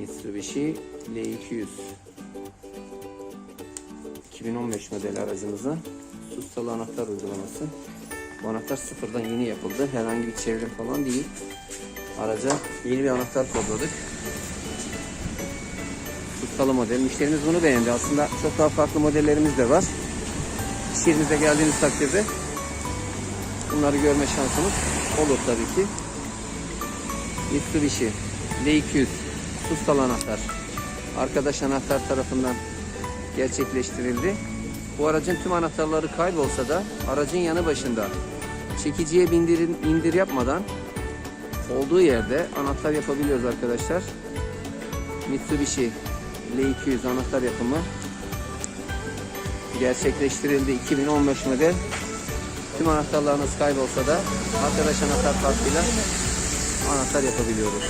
Mitsubishi L200 2015 model aracımızın sustalı anahtar uygulaması. Bu anahtar sıfırdan yeni yapıldı. Herhangi bir çevrim falan değil. Araca yeni bir anahtar kodladık. Sustalı model. Müşterimiz bunu beğendi. Aslında çok daha farklı modellerimiz de var. İş geldiğiniz takdirde bunları görme şansımız olur tabii ki. Mitsubishi L200 sustalı anahtar. Arkadaş anahtar tarafından gerçekleştirildi. Bu aracın tüm anahtarları kaybolsa da aracın yanı başında çekiciye bindirin, indir yapmadan olduğu yerde anahtar yapabiliyoruz arkadaşlar. Mitsubishi L200 anahtar yapımı gerçekleştirildi 2015 model. Tüm anahtarlarınız kaybolsa da arkadaş anahtar farkıyla anahtar yapabiliyoruz.